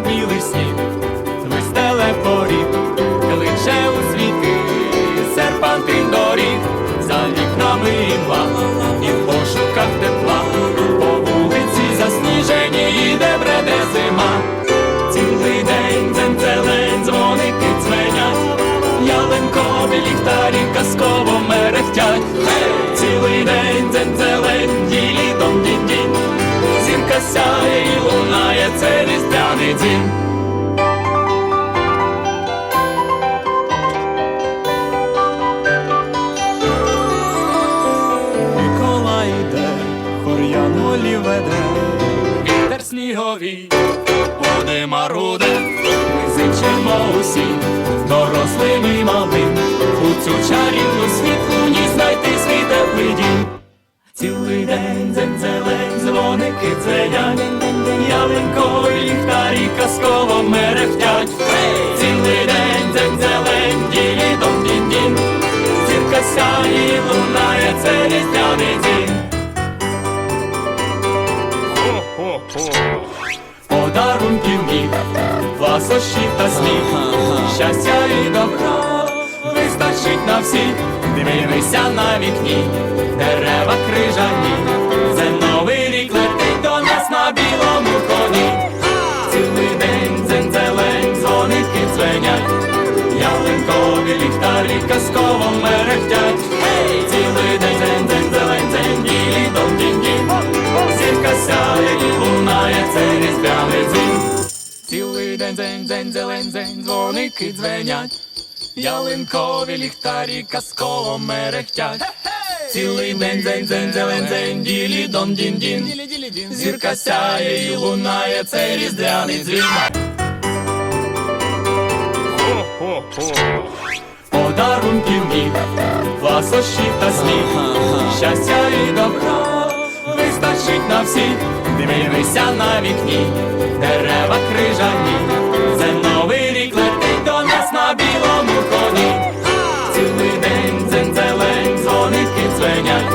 білий сніг, вистеле поріг, кличе у світи, серпантин доріг, за вікнами і вітер сніговий, води маруде, ми зичимо усі, дорослим і малим, у цю чарівну світлу ні знайти свій теплий дім. Цілий день дзензелень, дзвоники дзвенять, ялинкові ліхтарі казково мерехтять. Цілий день дзензелень, ділі дом дін дін Зірка сяє лунає, це різдвяний дім. Подарунків міг, ласощі та сміх, щастя і добра вистачить на всіх. Дивися на вікні, дерева крижані, це новий рік летить до нас на білому коні. Цілий день дзензелень, дзвоники дзвенять, ялинкові ліхтарі казково мерехтять. День дзень дзень зелень дзень дзвоники дзвенять. Ялинкові ліхтарі казково мерехтять. Цілий день дзень дзень зелень дзень ділі дон дін дін Зірка сяє і лунає, це різдвяний дзвін. Подарунків міг, ласощі та сміх, щастя і добра вистачить на всіх. Дивися на вікні, дерева крижані, це новий рік летить до нас на білому коні. Цілий день дзензелень, дзвоники дзвенять,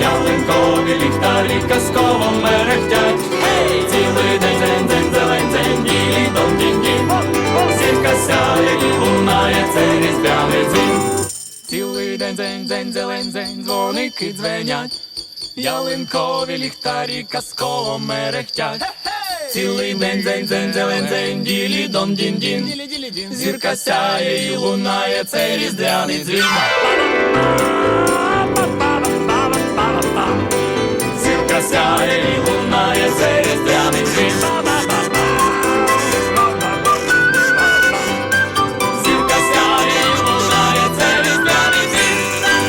ялинкові ліхтарі казково мерехтять. Цілий день дзень дзень зелень дзень ділі дом дінь дінь Зірка сяє і лунає, це різдвяний дзвін. Цілий день дзень дзень зелень дзень дзвоники дзвенять, ялинкові ліхтарі казково мерехтять. Цілий день дзень дзень зелень дзень ділі дон дін дін Зірка сяє і лунає, це різдвяний дзвін.